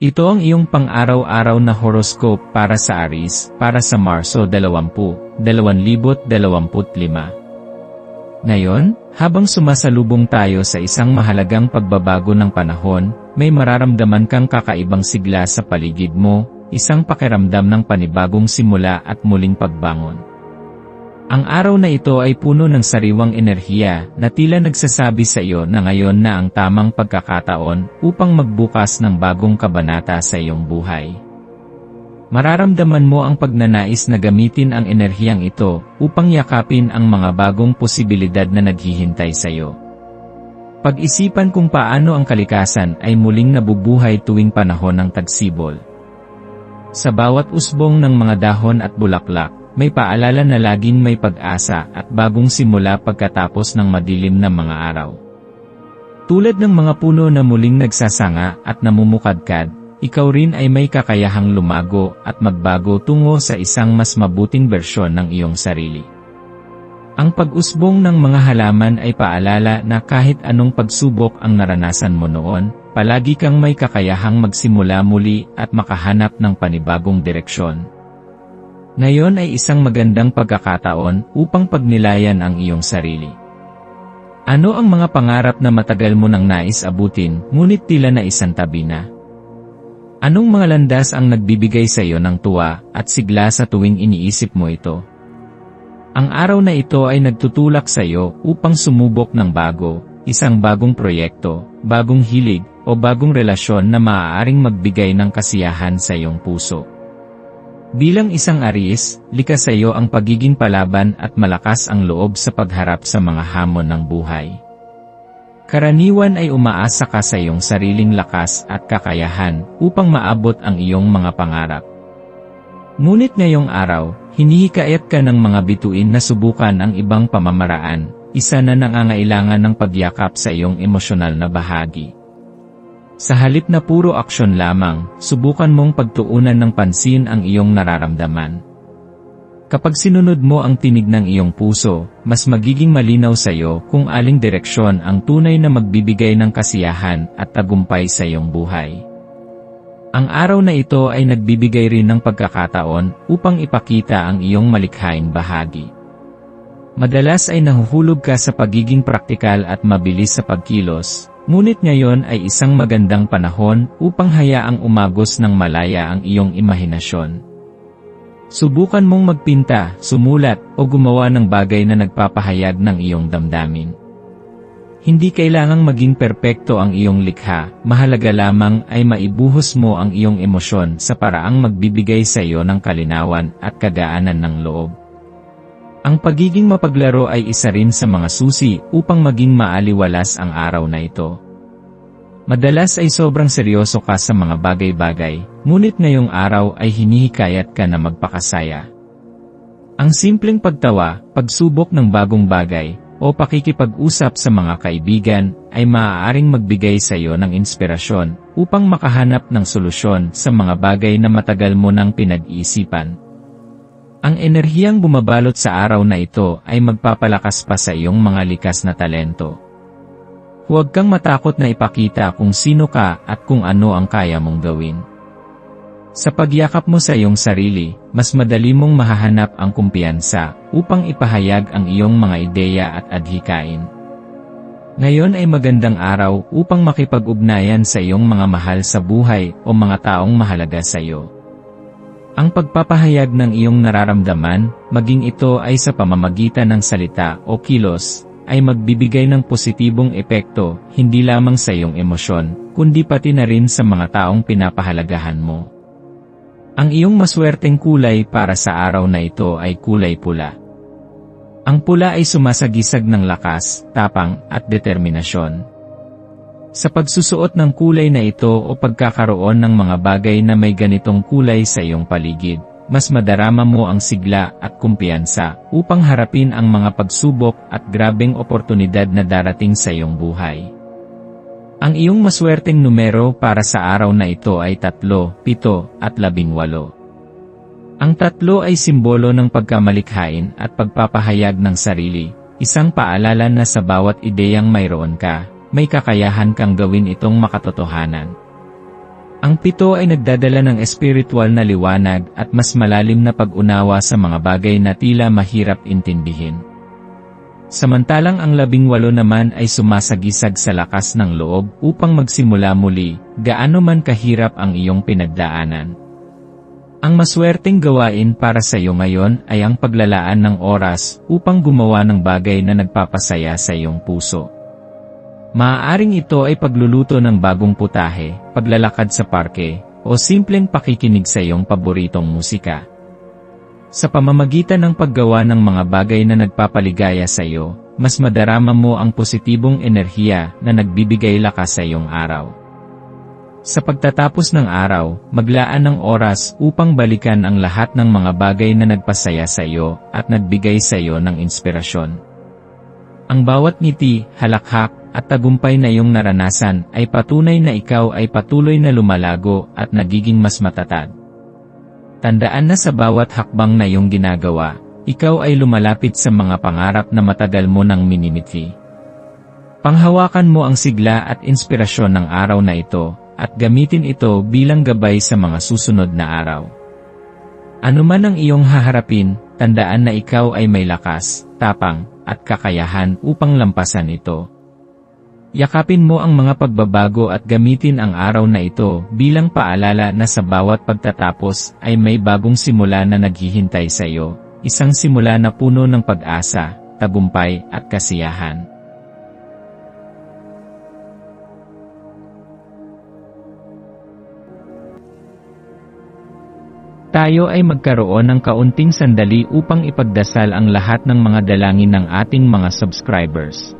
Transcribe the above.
Ito ang iyong pang-araw-araw na horoscope para sa Aries, para sa Marso 20, 2025. Ngayon, habang sumasalubong tayo sa isang mahalagang pagbabago ng panahon, may mararamdaman kang kakaibang sigla sa paligid mo, isang pakiramdam ng panibagong simula at muling pagbangon. Ang araw na ito ay puno ng sariwang enerhiya na tila nagsasabi sa iyo na ngayon na ang tamang pagkakataon upang magbukas ng bagong kabanata sa iyong buhay. Mararamdaman mo ang pagnanais na gamitin ang enerhiyang ito upang yakapin ang mga bagong posibilidad na naghihintay sa iyo. Pag-isipan kung paano ang kalikasan ay muling nabubuhay tuwing panahon ng tagsibol. Sa bawat usbong ng mga dahon at bulaklak, may paalala na laging may pag-asa at bagong simula pagkatapos ng madilim na mga araw. Tulad ng mga puno na muling nagsasanga at namumukadkad, ikaw rin ay may kakayahang lumago at magbago tungo sa isang mas mabuting bersyon ng iyong sarili. Ang pag-usbong ng mga halaman ay paalala na kahit anong pagsubok ang naranasan mo noon, palagi kang may kakayahang magsimula muli at makahanap ng panibagong direksyon. Ngayon ay isang magandang pagkakataon upang pagnilayan ang iyong sarili. Ano ang mga pangarap na matagal mo nang nais abutin, ngunit tila na isang tabi na? Anong mga landas ang nagbibigay sa iyo ng tuwa at sigla sa tuwing iniisip mo ito? Ang araw na ito ay nagtutulak sa iyo upang sumubok ng bago, isang bagong proyekto, bagong hilig, o bagong relasyon na maaaring magbigay ng kasiyahan sa iyong puso. Bilang isang Aries, likas sa iyo ang pagiging palaban at malakas ang loob sa pagharap sa mga hamon ng buhay. Karaniwan ay umaasa ka sa iyong sariling lakas at kakayahan upang maabot ang iyong mga pangarap. Ngunit ngayong araw, hinihikayat ka ng mga bituin na subukan ang ibang pamamaraan, isa na nangangailangan ng pagyakap sa iyong emosyonal na bahagi. Sa halip na puro aksyon lamang, subukan mong pagtuunan ng pansin ang iyong nararamdaman. Kapag sinunod mo ang tinig ng iyong puso, mas magiging malinaw sa iyo kung aling direksyon ang tunay na magbibigay ng kasiyahan at tagumpay sa iyong buhay. Ang araw na ito ay nagbibigay rin ng pagkakataon upang ipakita ang iyong malikhaing bahagi. Madalas ay nahuhulog ka sa pagiging praktikal at mabilis sa pagkilos, Ngunit ngayon ay isang magandang panahon upang hayaang umagos ng malaya ang iyong imahinasyon. Subukan mong magpinta, sumulat, o gumawa ng bagay na nagpapahayag ng iyong damdamin. Hindi kailangang maging perpekto ang iyong likha, mahalaga lamang ay maibuhos mo ang iyong emosyon sa paraang magbibigay sa iyo ng kalinawan at kagaanan ng loob. Ang pagiging mapaglaro ay isa rin sa mga susi upang maging maaliwalas ang araw na ito. Madalas ay sobrang seryoso ka sa mga bagay-bagay, ngunit ngayong araw ay hinihikayat ka na magpakasaya. Ang simpleng pagtawa, pagsubok ng bagong bagay, o pakikipag-usap sa mga kaibigan ay maaaring magbigay sa iyo ng inspirasyon upang makahanap ng solusyon sa mga bagay na matagal mo nang pinag-iisipan. Ang enerhiyang bumabalot sa araw na ito ay magpapalakas pa sa iyong mga likas na talento. Huwag kang matakot na ipakita kung sino ka at kung ano ang kaya mong gawin. Sa pagyakap mo sa iyong sarili, mas madali mong mahahanap ang kumpiyansa upang ipahayag ang iyong mga ideya at adhikain. Ngayon ay magandang araw upang makipag-ugnayan sa iyong mga mahal sa buhay o mga taong mahalaga sa iyo. Ang pagpapahayag ng iyong nararamdaman, maging ito ay sa pamamagitan ng salita o kilos, ay magbibigay ng positibong epekto, hindi lamang sa iyong emosyon, kundi pati na rin sa mga taong pinapahalagahan mo. Ang iyong maswerteng kulay para sa araw na ito ay kulay pula. Ang pula ay sumasagisag ng lakas, tapang, at determinasyon. Sa pagsusuot ng kulay na ito o pagkakaroon ng mga bagay na may ganitong kulay sa iyong paligid, mas madarama mo ang sigla at kumpiyansa upang harapin ang mga pagsubok at grabeng oportunidad na darating sa iyong buhay. Ang iyong maswerteng numero para sa araw na ito ay 3, 7 at 18. Ang tatlo ay simbolo ng pagkamalikhain at pagpapahayag ng sarili, isang paalala na sa bawat ideyang mayroon ka, may kakayahan kang gawin itong makatotohanan. Ang pito ay nagdadala ng espiritual na liwanag at mas malalim na pag-unawa sa mga bagay na tila mahirap intindihin. Samantalang ang labing walo naman ay sumasagisag sa lakas ng loob upang magsimula muli, gaano man kahirap ang iyong pinagdaanan. Ang maswerteng gawain para sa iyo ngayon ay ang paglalaan ng oras upang gumawa ng bagay na nagpapasaya sa iyong puso. Maaaring ito ay pagluluto ng bagong putahe, paglalakad sa parke, o simpleng pakikinig sa iyong paboritong musika. Sa pamamagitan ng paggawa ng mga bagay na nagpapaligaya sa iyo, mas madarama mo ang positibong enerhiya na nagbibigay lakas sa iyong araw. Sa pagtatapos ng araw, maglaan ng oras upang balikan ang lahat ng mga bagay na nagpasaya sa iyo at nagbigay sa iyo ng inspirasyon. Ang bawat ngiti, halakhak, at tagumpay na iyong naranasan ay patunay na ikaw ay patuloy na lumalago at nagiging mas matatag. Tandaan na sa bawat hakbang na iyong ginagawa, ikaw ay lumalapit sa mga pangarap na matagal mo nang minimithi. Panghawakan mo ang sigla at inspirasyon ng araw na ito, at gamitin ito bilang gabay sa mga susunod na araw. Ano man ang iyong haharapin, tandaan na ikaw ay may lakas, tapang, at kakayahan upang lampasan ito. Yakapin mo ang mga pagbabago at gamitin ang araw na ito bilang paalala na sa bawat pagtatapos ay may bagong simula na naghihintay sa iyo, isang simula na puno ng pag-asa, tagumpay at kasiyahan. Tayo ay magkaroon ng kaunting sandali upang ipagdasal ang lahat ng mga dalangin ng ating mga subscribers